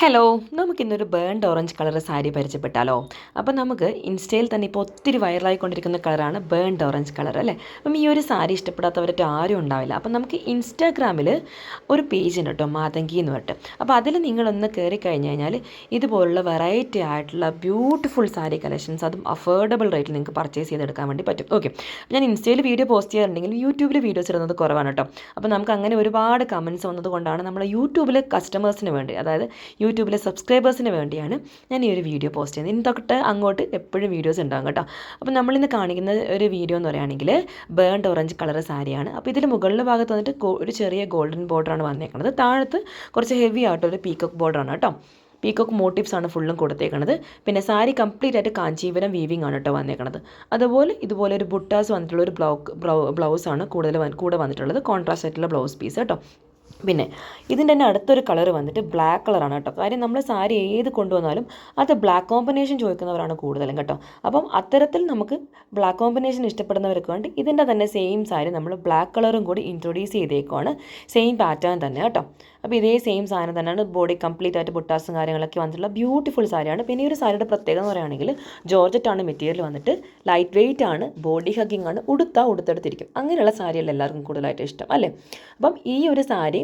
Hello നമുക്കിന്നൊരു burned orange colour sari പരിചയപ്പെട്ടാലോ? അപ്പോൾ നമുക്ക് ഇൻസ്റ്റയിൽ തന്നെ ഇപ്പോൾ ഒത്തിരി വൈറലായിക്കൊണ്ടിരിക്കുന്ന കളറാണ് ബേൺഡ് ഓറഞ്ച് കളർ അല്ലേ? അപ്പം ഈ ഒരു സാരി ഇഷ്ടപ്പെടാത്തവരായിട്ട് ആരും ഉണ്ടാവില്ല. അപ്പം നമുക്ക് ഇൻസ്റ്റാഗ്രാമിൽ ഒരു പേജ് ഉണ്ട് കേട്ടോ മാതങ്കി എന്ന് പറഞ്ഞിട്ട്. അപ്പോൾ അതിൽ നിങ്ങളൊന്ന് കയറി കഴിഞ്ഞ് കഴിഞ്ഞാൽ ഇതുപോലുള്ള വെറൈറ്റി ആയിട്ടുള്ള ബ്യൂട്ടിഫുൾ സാരി കളക്ഷൻസ് അതും അഫോർഡബിൾ റേറ്റിൽ നിങ്ങൾക്ക് പർച്ചേസ് ചെയ്തെടുക്കാൻ വേണ്ടി പറ്റും. ഓക്കെ ഞാൻ ഇൻസ്റ്റയിൽ വീഡിയോ പോസ്റ്റ് ചെയ്യാറുണ്ടെങ്കിൽ യൂട്യൂബിൽ വീഡിയോസ് ഇടുന്നത് കുറവാണ് കേട്ടോ. അപ്പോൾ നമുക്ക് അങ്ങനെ ഒരുപാട് കമൻസ് വന്നത് കൊണ്ടാണ് നമ്മൾ യൂട്യൂബിൽ കസ്റ്റമേഴ്സിന് വേണ്ടി അതായത് യൂട്യൂബിലെ സബ്സ്ക്രൈബേഴ്സിന് വേണ്ടിയാണ് ഞാൻ ഈ ഒരു വീഡിയോ പോസ്റ്റ് ചെയ്യുന്നത്. ഇനി തൊട്ട് അങ്ങോട്ട് എപ്പോഴും വീഡിയോസ് ഉണ്ടാകും കേട്ടോ. അപ്പോൾ നമ്മളിന്ന് കാണിക്കുന്ന ഒരു വീഡിയോ എന്ന് പറയുകയാണെങ്കിൽ ബേൺഡ് ഓറഞ്ച് കളർ സാരിയാണ്. അപ്പോൾ ഇതിൽ മുകളിലെ ഭാഗത്ത് വന്നിട്ട് ഒരു ചെറിയ ഗോൾഡൻ ബോർഡറാണ് വന്നേക്കുന്നത് താഴത്ത് കുറച്ച് ഹെവി ആയിട്ടൊരു പീക്കോക്ക് ബോർഡറാണ് കേട്ടോ. പീക്കോക്ക് മോട്ടീവ്സ് ആണ് ഫുള്ളും കൊടുത്തേക്കുന്നത് പിന്നെ സാരി കംപ്ലീറ്റ് ആയിട്ട് കാഞ്ചീപുരം വീവിംഗ് ആണ് കേട്ടോ വന്നേക്കുന്നത് അതുപോലെ ഇതുപോലെ ഒരു ബുട്ടാസ് വന്നിട്ടുള്ള ഒരു ബ്ലൗ ബ്ലൗസ് ആണ് കൂടുതൽ കൂടെ വന്നിട്ടുള്ളത്. കോൺട്രാസ്റ്റ് ആയിട്ടുള്ള ബ്ലൗസ് പീസ് കേട്ടോ. പിന്നെ ഇതിന്റെ തന്നെ അടുത്തൊരു കളർ വന്നിട്ട് ബ്ലാക്ക് കളറാണ് കേട്ടോ. കാര്യം നമ്മൾ സാരി ഏത് കൊണ്ടുവന്നാലും അത് ബ്ലാക്ക് കോമ്പിനേഷൻ ചോദിക്കുന്നവരാണ് കൂടുതലും കേട്ടോ. അപ്പം അത്തരത്തിൽ നമുക്ക് ബ്ലാക്ക് കോമ്പിനേഷൻ ഇഷ്ടപ്പെടുന്നവർക്ക് വേണ്ടി ഇതിന്റെ തന്നെ സെയിം സാരി നമ്മൾ ബ്ലാക്ക് കളറും കൂടി ഇൻട്രൊഡ്യൂസ് ചെയ്തേക്കുവാണ്. സെയിം പാറ്റേൺ തന്നെ കേട്ടോ. അപ്പോൾ ഇതേ സെയിം സാധനം തന്നെയാണ് ബോഡി കംപ്ലീറ്റ് ആയിട്ട് ബുട്ടാസും കാര്യങ്ങളൊക്കെ വന്നിട്ടുള്ള ബ്യൂട്ടിഫുൾ സാരിയാണ്. പിന്നെ ഈ ഒരു സാരിയുടെ പ്രത്യേകത എന്ന് പറയുകയാണെങ്കിൽ ജോർജറ്റാണ് മെറ്റീരിയൽ വന്നിട്ട് ലൈറ്റ് വെയിറ്റ് ആണ് ബോഡി ഹഗ്ഗിങ് ആണ് ഉടുത്താൽ ഉടുത്തെടുത്തിരിക്കും. അങ്ങനെയുള്ള സാരിയല്ല എല്ലാവർക്കും കൂടുതലായിട്ട് ഇഷ്ടം അല്ലേ? അപ്പം ഈ ഒരു സാരി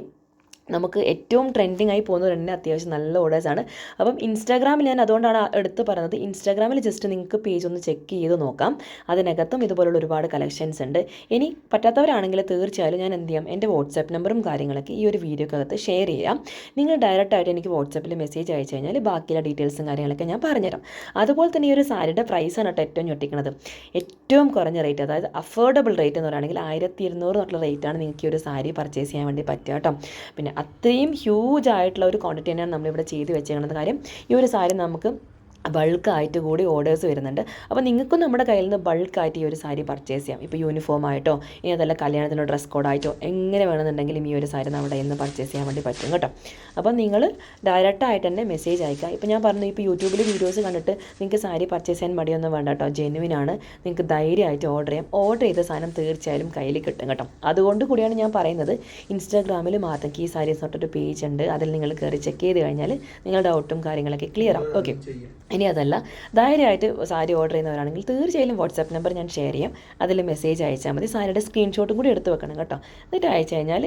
നമുക്ക് ഏറ്റവും ട്രെൻഡിങ് ആയി പോകുന്നത് തന്നെ അത്യാവശ്യം നല്ല ഓർഡേഴ്സാണ് അപ്പം ഇൻസ്റ്റാഗ്രാമിൽ ഞാൻ അതുകൊണ്ടാണ് എടുത്ത് പറയുന്നത് ഇൻസ്റ്റാഗ്രാമിൽ ജസ്റ്റ് നിങ്ങൾക്ക് പേജ് ഒന്ന് ചെക്ക് ചെയ്ത് നോക്കാം. അതിനകത്തും ഇതുപോലുള്ള ഒരുപാട് കളക്ഷൻസ് ഉണ്ട്. ഇനി പറ്റാത്തവരാണെങ്കിൽ തീർച്ചയായും ഞാൻ എന്ത് ചെയ്യാം? എന്റെ വാട്സാപ്പ് നമ്പറും കാര്യങ്ങളൊക്കെ ഈ ഒരു വീഡിയോക്കകത്ത് ഷെയർ ചെയ്യാം. നിങ്ങൾ ഡയറക്റ്റായിട്ട് എനിക്ക് വാട്സാപ്പിൽ മെസ്സേജ് അയച്ചു കഴിഞ്ഞാൽ ബാക്കിയുള്ള ഡീറ്റെയിൽസും കാര്യങ്ങളൊക്കെ ഞാൻ പറഞ്ഞുതരാം. അതുപോലെ തന്നെ ഈ ഒരു സാരിയുടെ പ്രൈസാണ് കേട്ടോ ഏറ്റവും ഞൊട്ടിക്കുന്നത് ഏറ്റവും കുറഞ്ഞ റേറ്റ് അതായത് അഫോർഡബിൾ റേറ്റ് എന്ന് പറയുകയാണെങ്കിൽ ആയിരത്തി ഇരുന്നൂറ് തൊട്ടുള്ള റേറ്റാണ് നിങ്ങൾക്ക് ഈ ഒരു സാരി പർച്ചേസ് ചെയ്യാൻ വേണ്ടി പറ്റുക കേട്ടോ. പിന്നെ അത്രയും ഹ്യൂജ് ആയിട്ടുള്ള ഒരു ക്വാണ്ടിറ്റി തന്നെയാണ് നമ്മളിവിടെ ചെയ്ത് വെച്ചേക്കുന്നത്. കാര്യം ഈ ഒരു സാരി നമുക്ക് ബൾക്കായിട്ട് കൂടി ഓർഡേഴ്സ് വരുന്നുണ്ട്. അപ്പോൾ നിങ്ങൾക്കും നമ്മുടെ കയ്യിൽ നിന്ന് ബൾക്കായിട്ട് ഈ ഒരു സാരി പർച്ചേസ് ചെയ്യാം. ഇപ്പോൾ യൂണിഫോം ആയിട്ടോ ഇനി അതല്ല കല്യാണത്തിനോ ഡ്രസ് കോഡായിട്ടോ എങ്ങനെ വേണമെന്നുണ്ടെങ്കിലും ഈ ഒരു സാരി നമ്മുടെ ഇന്ന് പർച്ചേസ് ചെയ്യാൻ വേണ്ടി പറ്റും കേട്ടോ. അപ്പോൾ നിങ്ങൾ ഡയറക്റ്റായിട്ട് തന്നെ മെസ്സേജ് അയക്കുക. ഇപ്പോൾ ഞാൻ പറഞ്ഞു ഇപ്പോൾ യൂട്യൂബിൽ വീഡിയോസ് കണ്ടിട്ട് നിങ്ങൾക്ക് സാരി പർച്ചേസ് ചെയ്യാൻ മടിയൊന്നും വേണ്ട കേട്ടോ. ജെനുവിൻ ആണ്. നിങ്ങൾക്ക് ധൈര്യമായിട്ട് ഓർഡർ ചെയ്യാം. ഓർഡർ ചെയ്ത സാധനം തീർച്ചയായും കയ്യിൽ കിട്ടും കേട്ടോ. അതുകൊണ്ട് കൂടിയാണ് ഞാൻ പറയുന്നത് ഇൻസ്റ്റാഗ്രാമിൽ മാത്രം ഈ സാരീസ് തൊട്ടൊരു പേജ് ഉണ്ട്. അതിൽ നിങ്ങൾ കയറി ചെക്ക് ചെയ്ത് കഴിഞ്ഞാൽ നിങ്ങളുടെ ഡൗട്ടും കാര്യങ്ങളൊക്കെ ക്ലിയർ ആവും. ഓക്കെ ഇനി അതല്ല ധൈര്യമായിട്ട് സാരി ഓർഡർ ചെയ്യുന്നവരാണെങ്കിൽ തീർച്ചയായും വാട്സാപ്പ് നമ്പർ ഞാൻ ഷെയർ ചെയ്യാം. അതിൽ മെസ്സേജ് അയച്ചാൽ മതി. സാരിയുടെ സ്ക്രീൻഷോട്ടും കൂടി എടുത്ത് വെക്കണം കേട്ടോ. എന്നിട്ട് അയച്ചു കഴിഞ്ഞാൽ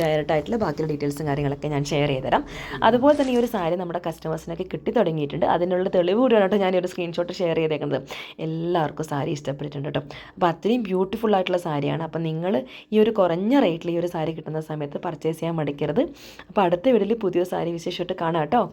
ഡയറക്റ്റ് ആയിട്ടുള്ള ബാക്കിയുള്ള ഡീറ്റെയിൽസും കാര്യങ്ങളൊക്കെ ഞാൻ ഷെയർ ചെയ്ത് തരാം. അതുപോലെ തന്നെ ഈ ഒരു സാരി നമ്മുടെ കസ്റ്റമേഴ്സിനൊക്കെ കിട്ടി തുടങ്ങിയിട്ടുണ്ട്. അതിനുള്ള തെളിവ് കൂടിയാണ് കേട്ടോ ഞാൻ ഒരു സ്ക്രീൻഷോട്ട് ഷെയർ ചെയ്തേക്കുന്നത്. എല്ലാവർക്കും സാരി ഇഷ്ടപ്പെട്ടിട്ടുണ്ട് കേട്ടോ. അപ്പോൾ അത്രയും ബ്യൂട്ടിഫുൾ ആയിട്ടുള്ള സാരിയാണ്. അപ്പോൾ നിങ്ങൾ ഈ ഒരു കുറഞ്ഞ റേറ്റിൽ ഈ ഒരു സാരി കിട്ടുന്ന സമയത്ത് പർച്ചേസ് ചെയ്യാൻ മടിക്കരുത്. അപ്പോൾ അടുത്ത വീട്ടിൽ പുതിയ സാരി വിശേഷമായിട്ട് കാണാം കേട്ടോ.